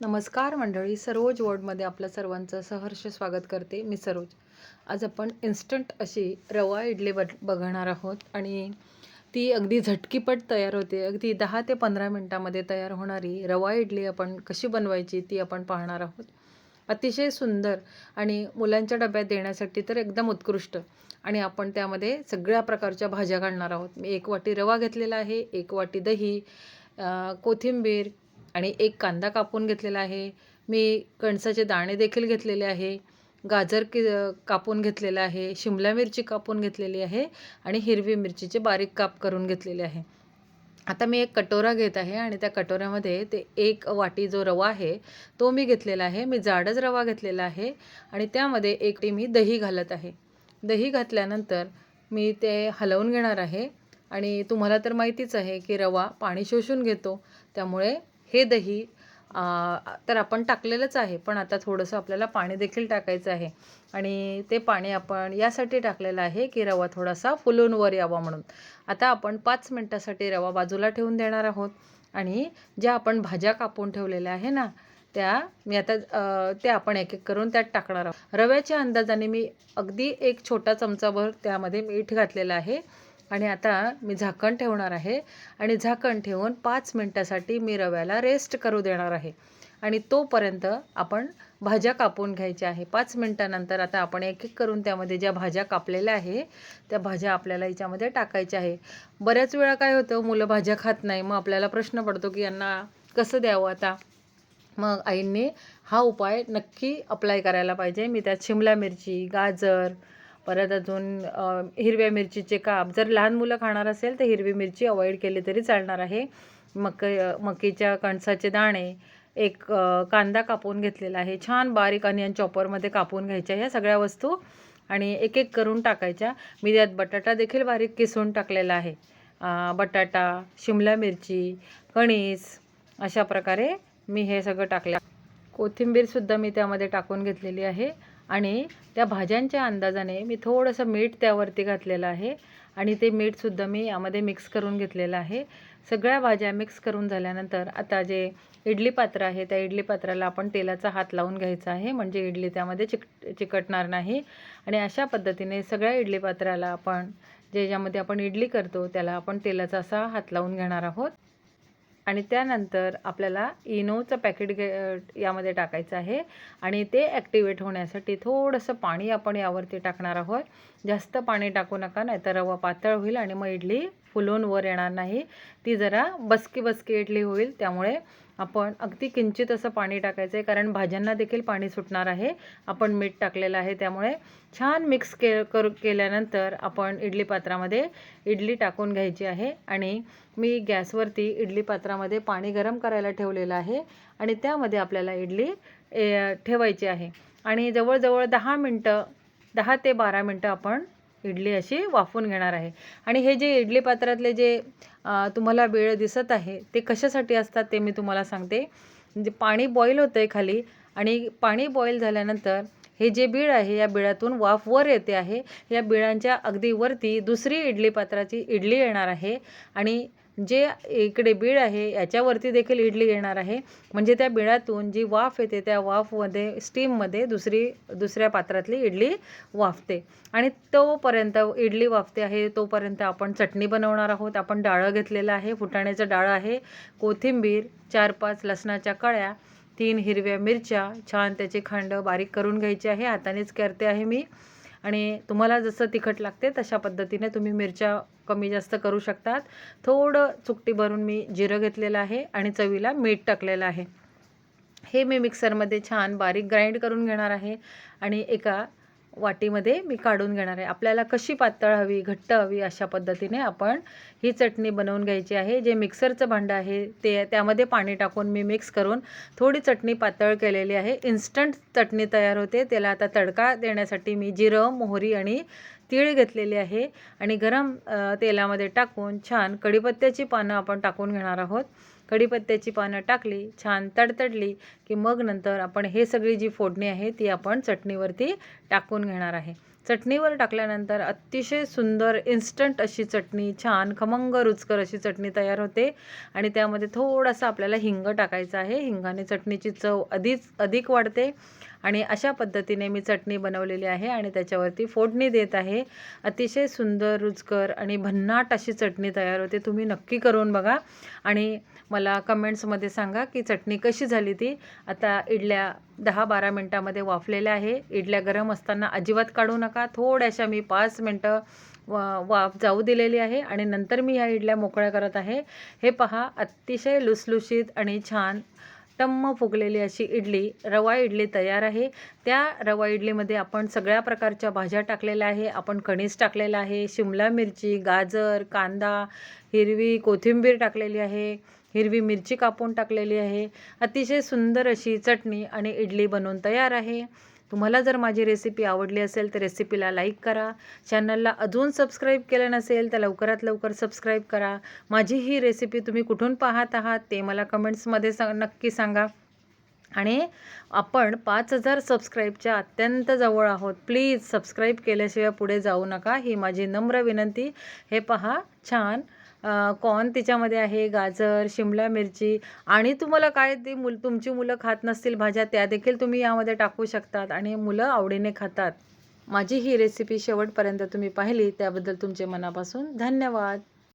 नमस्कार मंडळी सरोज वॉर्डमध्ये आपल्या सर्वांचं सहर्ष स्वागत करते मी सरोज. आज आपण इन्स्टंट अशी रवा इडली बट बघणार आहोत आणि ती अगदी झटकीपट तयार होते. अगदी दहा ते पंधरा मिनटामध्ये तयार होणारी रवा इडली आपण कशी बनवायची ती आपण पाहणार आहोत. अतिशय सुंदर आणि मुलांच्या डब्यात देण्यासाठी तर एकदम उत्कृष्ट. आणि आपण त्यामध्ये सगळ्या प्रकारच्या भाज्या घालणार आहोत. मी एक वाटी रवा घेतलेला आहे एक वाटी दही कोथिंबीर आणि एक कांदा कापून घेतलेला आहे. मी कणसाचे दाणे देखील घेतलेले आहे. गाजर कि कापून घेतलेलं आहे. शिमला मिरची कापून घेतलेली आहे आणि हिरवी मिरचीचे बारीक काप करून घेतलेले आहे. आता मी एक कटोरा घेत आहे आणि त्या कटोऱ्यामध्ये ते एक वाटी जो रवा आहे तो मी घेतलेला आहे. मी जाडच रवा घेतलेला आहे आणि त्यामध्ये एक टी मी दही घालत आहे. दही घातल्यानंतर मी ते हलवून घेणार आहे आणि तुम्हाला तर माहितीच आहे की रवा पाणी शोषून घेतो. त्यामुळे हे दही तर आपण टाकलेलंच आहे पण आता थोडंसं आपल्याला पाणी देखील टाकायचं आहे. आणि ते पाणी आपण यासाठी टाकलेलं आहे की रवा थोडासा फुलून वर यावा म्हणून. आता आपण पाच मिनटासाठी रवा बाजूला ठेवून देणार आहोत. आणि ज्या आपण भाज्या कापून ठेवलेल्या आहे ना त्या मी आता त्या आपण एक एक करून त्यात टाकणार आहोत. रव्याच्या अंदाजाने मी अगदी एक छोटा चमचाभर त्यामध्ये मीठ घातलेलं आहे. आणि आता मी झाकण ठेवणार आहे आणि झाकण ठेवून पाच मिनटासाठी मी रव्याला रेस्ट करू देणार आहे. आणि तोपर्यंत आपण भाज्या कापून घ्यायच्या आहे. पाच मिनटानंतर आता आपण एक एक करून त्यामध्ये ज्या भाज्या कापलेल्या आहे त्या भाज्या आपल्याला याच्यामध्ये टाकायच्या आहे. बऱ्याच वेळा काय होतं मुलं भाज्या खात नाही. मग आपल्याला प्रश्न पडतो की यांना कसं द्यावं आता? मग आईंनी हा उपाय नक्की अप्लाय करायला पाहिजे. मी त्यात शिमला मिरची गाजर परत अजून हिरव्या मिरचीचे काप. जर लहान मुलं खाणार असेल तर हिरवी मिरची अवॉइड केली तरी चालणार आहे. मक मकीच्या कणसाचे दाणे एक कांदा कापून घेतलेला आहे. छान बारीक अनियन चॉपरमध्ये कापून घ्यायच्या ह्या सगळ्या वस्तू आणि एक एक करून टाकायच्या. मी त्यात बटाटा देखील बारीक किसून टाकलेला आहे. बटाटा शिमला मिरची कणीस अशा प्रकारे मी हे सगळं टाकलं. कोथिंबीरसुद्धा मी त्यामध्ये टाकून घेतलेली आहे. आणि त्या भाज्यांच्या अंदाजाने मी थोडंसं मीठ त्यावरती घातलेलं आहे आणि ते मीठसुद्धा मी यामध्ये मिक्स करून घेतलेलं आहे. सगळ्या भाज्या मिक्स करून झाल्यानंतर आता जे इडली पात्र आहे त्या इडली पात्राला आपण तेलाचा हात लावून घ्यायचा आहे. म्हणजे इडली त्यामध्ये चिक चिकटणार नाही. आणि अशा पद्धतीने सगळ्या इडली पात्राला आपण जे ज्यामध्ये आपण इडली करतो त्याला आपण तेलाचा असा हात लावून घेणार आहोत. आणि त्यानंतर आपल्याला इनोचं पॅकेट घे यामध्ये टाकायचं आहे. आणि ते ॲक्टिवेट होण्यासाठी थोडंसं पाणी आपण यावरती टाकणार आहोत. जास्त पाणी टाकू नका नाही तर रवा पातळ होईल आणि मग इडली फुलून वर येणार नाही. ती जरा बसकी बसकी इडली होईल त्यामुळे आपण अगदी किंचित असं पाणी टाकायचं आहे कारण भाज्यांना देखील पाणी सुटणार आहे. आपण मीठ टाकलेलं आहे त्यामुळे छान मिक्स के करू केल्यानंतर आपण इडली पात्रामध्ये इडली टाकून घ्यायची आहे. आणि मी गॅसवरती इडली पात्रामध्ये पाणी गरम करायला ठेवलेलं आहे आणि त्यामध्ये आपल्याला इडली ए, ठेवायची आहे. आणि जवळजवळ दहा मिनटं दहा ते बारा मिनटं आपण इडली अशी वाफवून घेणार आहे. आणि हे जे इडली पात्रातले जे तुम्हाला वेळ दिसत आहे ते कशासाठी असतात ते मी तुम्हाला सांगते. म्हणजे पाणी बॉईल होतं आहे खाली आणि पाणी बॉईल झाल्यानंतर हे जे बीळ आहे या बिळातून वाफ वर येते आहे. या बिळांच्या अगदी वरती दुसरी इडली पात्राची इडली येणार आहे. आणि जे इकडे बीळ आहे याच्यावरती देखील इडली येणार आहे. म्हणजे त्या बिळातून जी वाफ येते त्या वाफमध्ये स्टीममध्ये दुसरी दुसऱ्या पात्रातली इडली वाफते. आणि तोपर्यंत इडली वाफते आहे तोपर्यंत आपण चटणी बनवणार आहोत. आपण डाळं घेतलेलं आहे फुटाण्याचं डाळं आहे. कोथिंबीर चार पाच लसणाच्या कळ्या तीन हिरव्या मिरच्या छान त्याचे खांड बारीक करून घ्यायचे आहे. हातानेच करते आहे मी. आणि तुम्हाला जसं तिखट लागते तशा पद्धतीने तुम्ही मिरच्या कमी जास्त करू शकतात. थोडं चुकटी भरून मी जिरं घेतलेलं आहे आणि चवीला मीठ टाकलेलं आहे. हे मी मिक्सरमध्ये छान बारीक ग्राइंड करून घेणार आहे आणि एका वाटीमध्ये मी काढून घेणार आहे. आपल्याला कशी पातळ हवी घट्ट हवी अशा पद्धतीने आपण ही चटणी बनवून घ्यायची आहे. जे मिक्सरचं भांडं आहे ते त्यामध्ये पाणी टाकून मी मिक्स करून थोडी चटणी पातळ केलेली आहे. इन्स्टंट चटणी तयार होते. त्याला आता तडका देण्यासाठी मी जिरं मोहरी आणि तीळ घेतलेली आहे आणि गरम तेलामध्ये टाकून छान कढीपत्त्याची पानं आपण टाकून घेणार आहोत. कढीपत्त्याची पानं टाकली छान तडतडली की मग नंतर आपण हे सगळी जी फोडणी आहे ती आपण चटणीवरती टाकून घेणार आहे. चटणीवर टाकल्यानंतर अतिशय सुंदर इन्स्टंट अशी चटणी छान खमंग रुचकर अशी चटणी तयार होते. आणि त्यामध्ये थोडासा आपल्याला हिंग टाकायचा आहे. हिंगाने चटणीची चव अधिक अधिक वाढते. आणि अशा पद्धतीने मी चटणी बनवलेली आहे आणि त्याच्यावरती फोडणी देत आहे. अतिशय सुंदर रुचकर आणि भन्नाट अशी चटणी तयार होते. तुम्ही नक्की करून बघा. आणि मला कमेंट्समध्ये सांगा की चटणी कशी झाली ती. आता इडल्या दहा बारा मिनटामध्ये वाफलेल्या आहे. इडल्या गरम असताना अजिबात काढू नका. थोड्याशा मी पाच मिनटं वा वाफ जाऊ दिलेली आहे आणि नंतर मी ह्या इडल्या मोकळ्या करत आहे. हे पहा अतिशय लुसलुशीत आणि छान टम्म फुगलेली अशी इडली रवा इडली तयार आहे. त्या रवा इडलीमध्ये आपण सगळ्या प्रकारच्या भाज्या टाकलेल्या आहे. आपण कणीस टाकलेला आहे शिमला मिरची गाजर कांदा हिरवी कोथिंबीर टाकलेली आहे. हिरवी मिरची कापून टाकलेली आहे. अतिशय सुंदर अशी चटणी आणि इडली बनवून तयार आहे. तुम्हाला जर माझी रेसिपी आवडली असेल तर रेसिपीला लाईक करा. चॅनलला अजून सबस्क्राईब केलं नसेल तर लवकरात लवकर सबस्क्राईब करा. माझी ही रेसिपी तुम्ही कुठून पाहत आहात ते मला कमेंट्समध्ये सा नक्की सांगा. आणि आपण पाच हजार सबस्क्राईबच्या अत्यंत जवळ आहोत. प्लीज सबस्क्राईब केल्याशिवाय पुढे जाऊ नका. ही माझी नम्र विनंती. हे पहा छान कॉर्न तिच्यामध्ये आहे गाजर शिमला मिरची आणि तुम्हाला काय ते मुल तुमची मुलं खात नसतील भाज्या त्या देखील तुम्ही यामध्ये टाकू शकतात आणि मुलं आवडीने खातात. माझी ही रेसिपी शेवटपर्यंत तुम्ही पाहिली त्याबद्दल तुमचे मनापासून धन्यवाद.